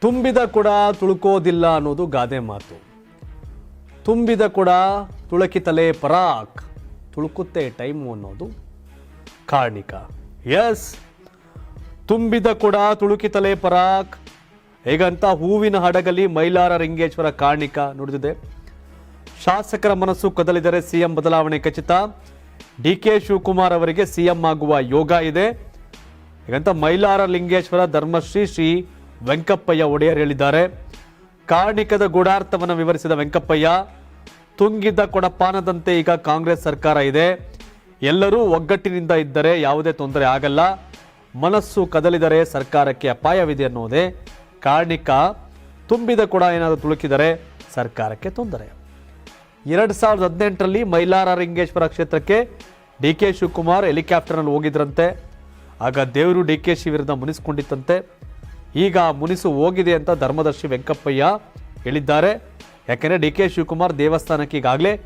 ತುಂಬಿದ ಕೊಡ ತುಳುಕೋದಿಲ್ಲ ಅನ್ನೋದು ಗಾದೆ ಮಾತು. ತುಂಬಿದ ಕೊಡ ತುಳಕಿತಲೆ ಪರಾಕ್. ತುಳುಕುತ್ತೆ ಟೈಮು ಅನ್ನೋದು ಕಾರ್ಣಿಕ. ಎಸ್ ತುಂಬಿದ ಕೊಡ ತುಳುಕಿತಲೆ ಪರಾಕ್. ಹೇಗಂತ ಹೂವಿನ ಹಡಗಲಿ ಮೈಲಾರ ರಿಂಗೇಶ್ವರ ಕಾರ್ಣಿಕ ನುಡಿದಿದೆ. ಶಾಸಕರ ಮನಸ್ಸು ಕದಲಿದರೆ ಸಿಎಂ ಬದಲಾವಣೆ ಖಚಿತ. ಡಿ ಕೆ ಶಿವಕುಮಾರ್ ಅವರಿಗೆ ಸಿಎಂ ಆಗುವ ಯೋಗ ಇದೆ. ಹೇಗಂತ ಮೈಲಾರ ಲಿಂಗೇಶ್ವರ ಧರ್ಮಶ್ರೀ ಶ್ರೀ ವೆಂಕಪ್ಪಯ್ಯ ಒಡೆಯರ್ ಹೇಳಿದ್ದಾರೆ. ಕಾರ್ಣಿಕದ ಗೂಢಾರ್ಥವನ್ನು ವಿವರಿಸಿದ ವೆಂಕಪ್ಪಯ್ಯ ತುಂಗಿದ್ದ ಕೊಡಪಾನದಂತೆ ಈಗ ಕಾಂಗ್ರೆಸ್ ಸರ್ಕಾರ ಇದೆ. ಎಲ್ಲರೂ ಒಗ್ಗಟ್ಟಿನಿಂದ ಇದ್ದರೆ ಯಾವುದೇ ತೊಂದರೆ ಆಗಲ್ಲ. ಮನಸ್ಸು ಕದಲಿದರೆ ಸರ್ಕಾರಕ್ಕೆ ಅಪಾಯವಿದೆ ಅನ್ನೋದೇ. ಕಾರ್ಣಿಕ, ತುಂಬಿದ ಕೊಡ ಏನಾದರೂ ತುಳುಕಿದರೆ ಸರ್ಕಾರಕ್ಕೆ ತೊಂದರೆ. ಎರಡು ಸಾವಿರದ ಹದಿನೆಂಟರಲ್ಲಿ ಮೈಲಾರ ರಿಂಗೇಶ್ವರ ಕ್ಷೇತ್ರಕ್ಕೆ ಡಿ ಕೆ ಶಿವಕುಮಾರ್ ಹೆಲಿಕಾಪ್ಟರ್ನಲ್ಲಿ ಹೋಗಿದ್ರಂತೆ. ಆಗ ದೇವರು ಡಿ ಕೆ ಶಿ ವಿರುದ್ಧ ಮುನಿಸ್ಕೊಂಡಿತ್ತಂತೆ. ಈಗ ಮುನಿಸು ಹೋಗಿದೆ ಅಂತ ಧರ್ಮದರ್ಶಿ ವೆಂಕಪ್ಪಯ್ಯ ಹೇಳಿದ್ದಾರೆ. ಯಾಕೆಂದರೆ ಡಿ ಕೆ ಶಿವಕುಮಾರ್ ದೇವಸ್ಥಾನಕ್ಕೆ ಈಗಾಗಲೇ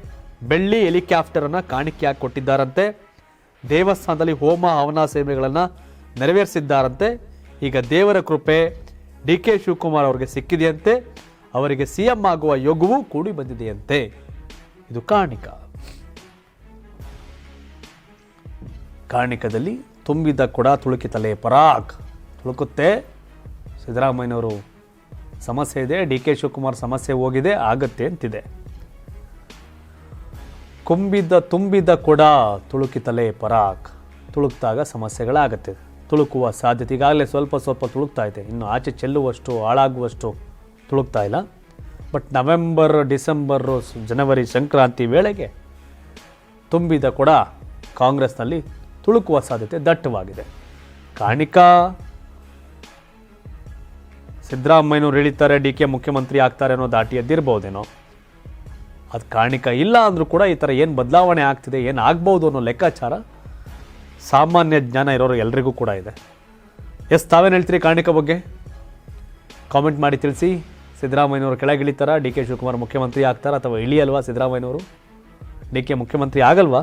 ಬೆಳ್ಳಿ ಹೆಲಿಕಾಪ್ಟರನ್ನು ಕಾಣಿಕೆಯಾಗಿ ಕೊಟ್ಟಿದ್ದಾರಂತೆ. ದೇವಸ್ಥಾನದಲ್ಲಿ ಹೋಮ ಹವನ ಸೇವೆಗಳನ್ನು ನೆರವೇರಿಸಿದ್ದಾರಂತೆ. ಈಗ ದೇವರ ಕೃಪೆ ಡಿ ಕೆ ಶಿವಕುಮಾರ್ ಅವರಿಗೆ ಸಿಕ್ಕಿದೆಯಂತೆ. ಅವರಿಗೆ ಸಿ ಎಂ ಆಗುವ ಯೋಗವೂ ಕೂಡಿ ಬಂದಿದೆಯಂತೆ. ಇದು ಕಾಣಿಕ. ಕಾಣಿಕದಲ್ಲಿ ತುಂಬಿದ ಕೂಡ ತುಳುಕಿತಲೆ ಪರಾಕ್ ತುಳುಕುತ್ತೆ. ಸಿದ್ದರಾಮಯ್ಯನವರು ಸಮಸ್ಯೆ ಇದೆ, ಡಿ ಕೆ ಶಿವಕುಮಾರ್ ಸಮಸ್ಯೆ ಹೋಗಿದೆ, ಆಗತ್ತೆ ಅಂತಿದೆ. ಕುಂಬಿದ ತುಂಬಿದ ಕೊಡ ತುಳುಕಿತಲೇ ಪರಾಕ್. ತುಳುಕ್ತಾಗ ಸಮಸ್ಯೆಗಳಾಗತ್ತೆ. ತುಳುಕುವ ಸಾಧ್ಯತೆ ಈಗಾಗಲೇ ಸ್ವಲ್ಪ ಸ್ವಲ್ಪ ತುಳುಕ್ತಾ ಇದೆ. ಇನ್ನು ಆಚೆ ಚೆಲ್ಲುವಷ್ಟು, ಹಾಳಾಗುವಷ್ಟು ತುಳುಕ್ತಾ ಇಲ್ಲ. ಬಟ್ ನವೆಂಬರ್, ಡಿಸೆಂಬರು, ಜನವರಿ ಸಂಕ್ರಾಂತಿ ವೇಳೆಗೆ ತುಂಬಿದ ಕೊಡ ಕಾಂಗ್ರೆಸ್ನಲ್ಲಿ ತುಳುಕುವ ಸಾಧ್ಯತೆ ದಟ್ಟವಾಗಿದೆ. ಕಾಣಿಕ ಸಿದ್ದರಾಮಯ್ಯನವ್ರು ಹೇಳಿತಾರೆ ಡಿ ಕೆ ಮುಖ್ಯಮಂತ್ರಿ ಆಗ್ತಾರೆ ಅನ್ನೋ ದಾಟಿ ಅದು ಕಾರಣಿಕ ಇಲ್ಲ ಅಂದರೂ ಕೂಡ ಈ ಥರ ಏನು ಬದಲಾವಣೆ ಆಗ್ತಿದೆ, ಏನು ಆಗ್ಬೋದು ಅನ್ನೋ ಲೆಕ್ಕಾಚಾರ ಸಾಮಾನ್ಯ ಜ್ಞಾನ ಇರೋರು ಎಲ್ರಿಗೂ ಕೂಡ ಇದೆ. ಎಸ್, ತಾವೇನು ಹೇಳ್ತೀರಿ ಕಾರಣಿಕ ಬಗ್ಗೆ? ಕಾಮೆಂಟ್ ಮಾಡಿ ತಿಳಿಸಿ. ಸಿದ್ದರಾಮಯ್ಯನವರು ಕೆಳಗಿಳಿತಾರಾ ಡಿ ಕೆ ಶಿವಕುಮಾರ್ ಮುಖ್ಯಮಂತ್ರಿ ಆಗ್ತಾರಾ? ಅಥವಾ ಇಳಿಯಲ್ವಾ ಸಿದ್ದರಾಮಯ್ಯನವರು? ಡಿ ಕೆ ಮುಖ್ಯಮಂತ್ರಿ ಆಗಲ್ವಾ?